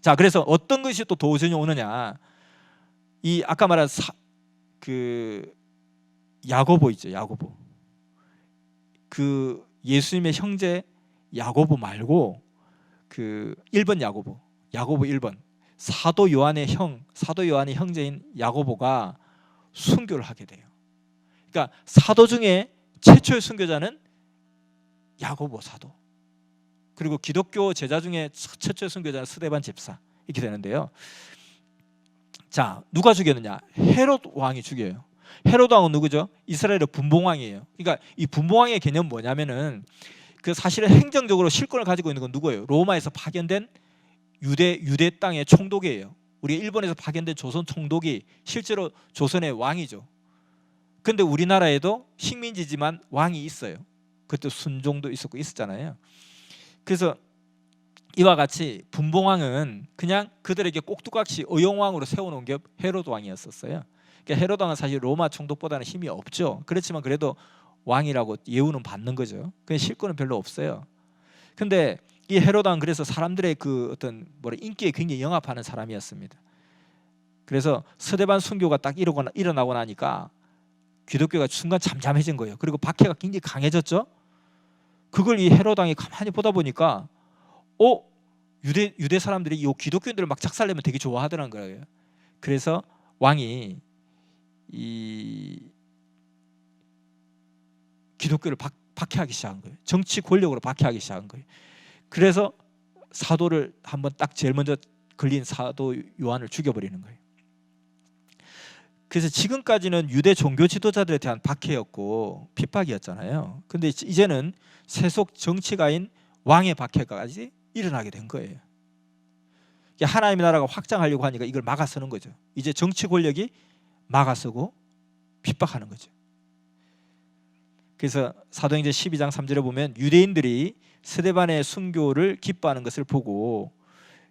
자, 그래서 어떤 것이 또 도전이 오느냐? 이 아까 말한 사, 그 야고보 있죠, 야고보. 그 예수님의 형제 야고보 말고 그 1번 야고보, 야고보 1번 사도 요한의 형, 사도 요한의 형제인 야고보가 순교를 하게 돼요. 그러니까 사도 중에 최초의 순교자는 야고보 사도. 그리고 기독교 제자 중에 최초의 순교자는 스데반 집사 이렇게 되는데요. 자, 누가 죽였느냐? 헤롯 왕이 죽여요. 헤롯 왕은 누구죠? 이스라엘의 분봉왕이에요. 그러니까 이 분봉왕의 개념 은 뭐냐면은 그 사실은 행정적으로 실권을 가지고 있는 건 누구예요? 로마에서 파견된 유대 유대 땅의 총독이에요. 우리 일본에서 파견된 조선 총독이 실제로 조선의 왕이죠. 근데 우리나라에도 식민지지만 왕이 있어요. 그때 순종도 있었고 있었잖아요. 그래서 이와 같이 분봉왕은 그냥 그들에게 꼭두각시 의용왕으로 세워놓은 게 헤로드 왕이었었어요. 그러니까 헤로드 왕은 사실 로마 총독보다는 힘이 없죠. 그렇지만 그래도 왕이라고 예우는 받는 거죠. 그 실권은 별로 없어요. 근데 이 헤로드 왕 그래서 사람들의 그 어떤 뭐라 인기에 굉장히 영합하는 사람이었습니다. 그래서 스데반 순교가 딱 일어나, 일어나고 나니까 기독교가 순간 잠잠해진 거예요. 그리고 박해가 굉장히 강해졌죠. 그걸 이 헤로드 왕이 가만히 보다 보니까 어 유대 유대 사람들이 이 기독교인들을 막 작살내면 되게 좋아하더라는 거예요. 그래서 왕이 이 기독교를 박, 박해하기 시작한 거예요. 정치 권력으로 박해하기 시작한 거예요. 그래서 사도를 한번 딱 제일 먼저 걸린 사도 요한을 죽여버리는 거예요. 그래서 지금까지는 유대 종교 지도자들에 대한 박해였고 핍박이었잖아요. 근데 이제는 세속 정치가인 왕의 박해까지 일어나게 된 거예요. 하나님의 나라가 확장하려고 하니까 이걸 막아서는 거죠. 이제 정치 권력이 막아서고 핍박하는 거죠. 그래서 사도행전 12장 3절에 보면 유대인들이 스데반의 순교를 기뻐하는 것을 보고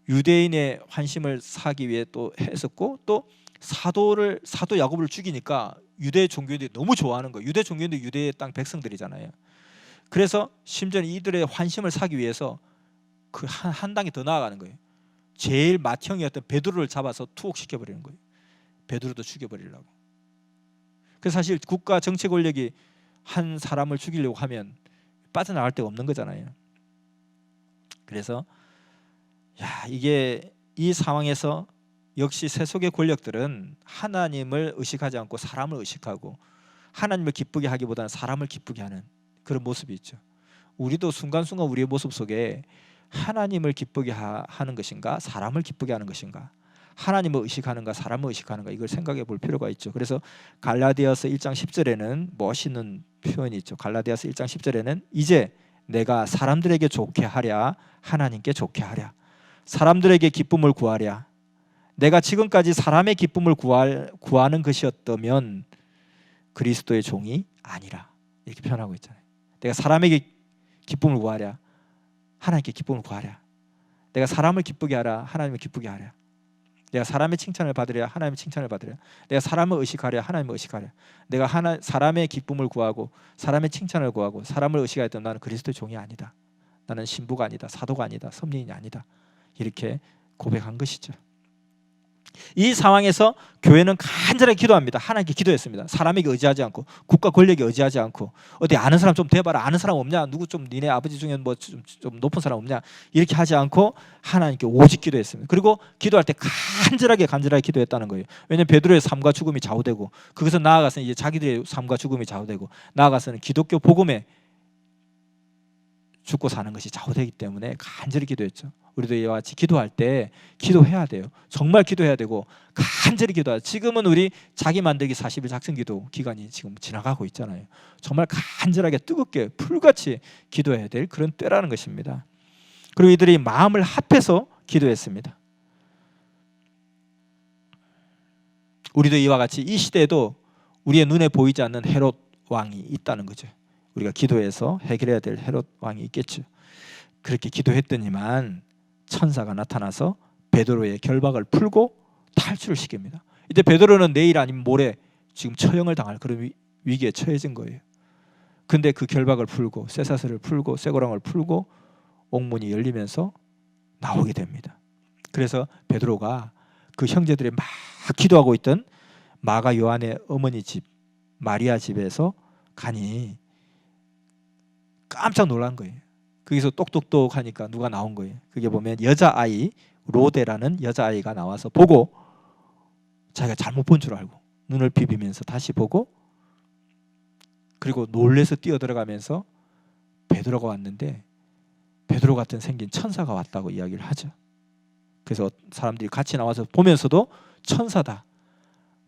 유대인의 환심을 사기 위해 또 했었고 또 사도를 사도 야곱을 죽이니까 유대 종교인들이 너무 좋아하는 거예요. 유대 종교인들 유대의 땅 백성들이잖아요. 그래서 심지어 이들의 환심을 사기 위해서 그한 한 단계 더 나아가는 거예요. 제일 맏형이었던 베드로를 잡아서 투옥시켜 버리는 거예요. 베드로도 죽여 버리려고. 그 사실 국가 정치 권력이 한 사람을 죽이려고 하면 빠져나갈 데가 없는 거잖아요. 그래서 야 이게 이 상황에서 역시 세속의 권력들은 하나님을 의식하지 않고 사람을 의식하고 하나님을 기쁘게 하기보다는 사람을 기쁘게 하는 그런 모습이 있죠. 우리도 순간순간 우리의 모습 속에 하나님을 기쁘게 하, 는 것인가 사람을 기쁘게 하는 것인가 하나님을 의식하는가 사람을 의식하는가 이걸 생각해 볼 필요가 있죠. 그래서 갈라디아서 1장 10절에는 멋있는 표현이 있죠. 갈라디아서 1장 10절에는 이제 내가 사람들에게 좋게 하랴 하나님께 좋게 하랴 사람들에게 기쁨을 구하랴. 내가 지금까지 사람의 기쁨을 구할, 구하는 것이었다면 그리스도의 종이 아니라. 이렇게 표현하고 있잖아요. 내가 사람에게 기쁨을 구하랴. 하나님께 기쁨을 구하랴. 내가 사람을 기쁘게 하라. 하나님을 기쁘게 하랴. 내가 사람의 칭찬을 받으랴. 하나님의 칭찬을 받으랴. 내가 사람을 의식하랴. 하나님을 의식하랴. 내가 하나 사람의 기쁨을 구하고 사람의 칭찬을 구하고 사람을 의식하였던 나는 그리스도의 종이 아니다. 나는 신부가 아니다. 사도가 아니다. 선민이 아니다 이렇게 고백한 것이죠 이 상황에서 교회는 간절하게 기도합니다. 하나님께 기도했습니다. 사람에게 의지하지 않고 국가 권력에 의지하지 않고 어디 아는 사람 좀 대봐라. 아는 사람 없냐? 누구 좀 니네 아버지 중에 뭐좀 좀 높은 사람 없냐? 이렇게 하지 않고 하나님께 오직 기도했습니다. 그리고 기도할 때 간절하게 간절하게 기도했다는 거예요. 왜냐하면 베드로의 삶과 죽음이 좌우되고 그것은 나아가서는 이제 자기들의 삶과 죽음이 좌우되고 나아가서는 기독교 복음에 죽고 사는 것이 좌우되기 때문에 간절히 기도했죠. 우리도 이와 같이 기도할 때 기도해야 돼요. 정말 기도해야 되고 간절히 기도해야 지금은 우리 자기 만들기 40일 작성 기도 기간이 지금 지나가고 있잖아요. 정말 간절하게 뜨겁게 풀같이 기도해야 될 그런 때라는 것입니다. 그리고 이들이 마음을 합해서 기도했습니다. 우리도 이와 같이 이 시대에도 우리의 눈에 보이지 않는 헤롯 왕이 있다는 거죠. 우리가 기도해서 해결해야 될 헤롯 왕이 있겠죠. 그렇게 기도했더니만 천사가 나타나서 베드로의 결박을 풀고 탈출을 시킵니다. 이때 베드로는 내일 아니면 모레 지금 처형을 당할 그런 위, 기에 처해진 거예요. 근데 그 결박을 풀고 쇠사슬을 풀고 쇠고랑을 풀고 옥문이 열리면서 나오게 됩니다. 그래서 베드로가 그 형제들이 막 기도하고 있던 마가 요한의 어머니 집 마리아 집에서 가니 깜짝 놀란 거예요. 거기서 똑똑똑 하니까 누가 나온 거예요. 그게 보면 여자 아이 로데라는 여자 아이가 나와서 보고 자기가 잘못 본 줄 알고 눈을 비비면서 다시 보고 그리고 놀래서 뛰어 들어가면서 베드로가 왔는데 베드로 같은 생긴 천사가 왔다고 이야기를 하죠. 그래서 사람들이 같이 나와서 보면서도 천사다,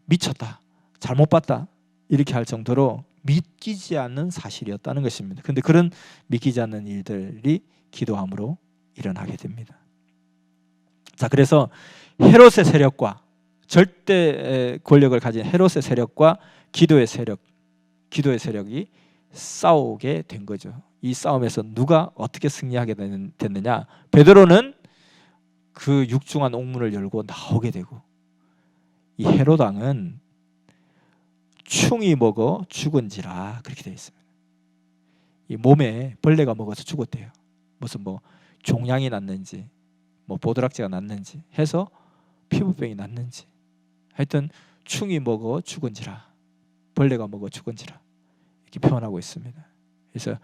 미쳤다, 잘못 봤다 이렇게 할 정도로 믿기지 않는 사실이었다는 것입니다. 근데 그런 믿기지 않는 일들이 기도함으로 일어나게 됩니다. 자, 그래서 헤롯의 세력과 절대 권력을 가진 헤롯의 세력과 기도의 세력, 기도의 세력이 싸우게 된 거죠. 이 싸움에서 누가 어떻게 승리하게 됐느냐? 베드로는 그 육중한 옥문을 열고 나오게 되고 이 헤롯 왕은 충이 먹어 죽은지라 그렇게 되어 있습니다. 이 몸에 벌레가 먹어서 죽었대요. 무슨 뭐 종양이 났는지 뭐 보드락지가 났는지 해서 피부병이 났는지 하여튼 충이 먹어 죽은지라 벌레가 먹어 죽은지라 이렇게 표현하고 있습니다. 그래서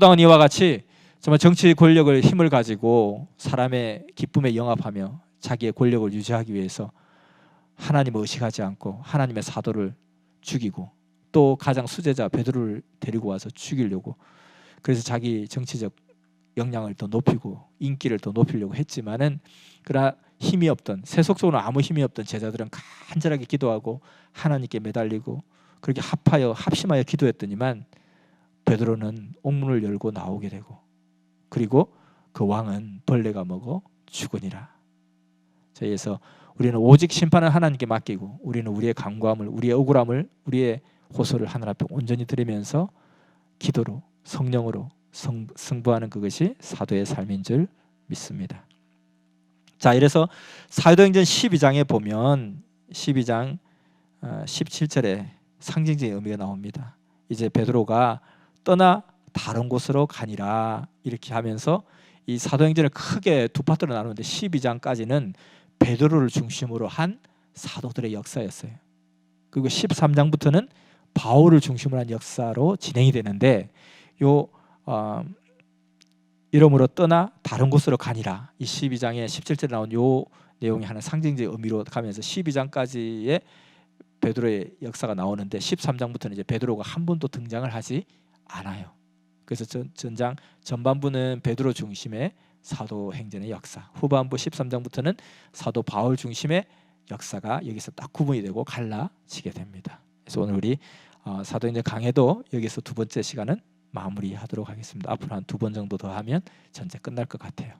왕은 이와 같이 정말 정치 권력을 힘을 가지고 사람의 기쁨에 영합하며 자기의 권력을 유지하기 위해서 하나님을 의식하지 않고 하나님의 사도를 죽이고 또 가장 수제자 베드로를 데리고 와서 죽이려고 그래서 자기 정치적 역량을 더 높이고 인기를 더 높이려고 했지만은 그러나 힘이 없던 세속적으로 아무 힘이 없던 제자들은 간절하게 기도하고 하나님께 매달리고 그렇게 합하여 합심하여 기도했더니만 베드로는 옥문을 열고 나오게 되고 그리고 그 왕은 벌레가 먹어 죽으니라. 저희에서 우리는 오직 심판은 하나님께 맡기고 우리는 우리의 간구함을 우리의 억울함을 우리의 호소를 하늘 앞에 온전히 드리면서 기도로 성령으로 성, 승부하는 그것이 사도의 삶인 줄 믿습니다. 자, 이래서 사도행전 12장에 보면 12장 어, 17절에 상징적인 의미가 나옵니다. 이제 베드로가 떠나 다른 곳으로 가니라 이렇게 하면서 이 사도행전을 크게 두 파트로 나누는데 12장까지는 베드로를 중심으로 한 사도들의 역사였어요. 그리고 13장부터는 바울을 중심으로 한 역사로 진행이 되는데 요 어, 이름으로 떠나 다른 곳으로 가니라 이 12장에 17절에 나온 요 내용이 하는 상징적 의미로 가면서 12장까지의 베드로의 역사가 나오는데 13장부터는 이제 베드로가 한 번도 등장을 하지 않아요. 그래서 전, 전장 전반부는 베드로 중심의 사도행전의 역사, 후반부 13장부터는 사도 바울 중심의 역사가 여기서 딱 구분이 되고 갈라지게 됩니다. 그래서 오늘 우리 어, 사도행전 강해도 여기서 두 번째 시간은 마무리하도록 하겠습니다. 앞으로 한 두 번 정도 더 하면 전체 끝날 것 같아요.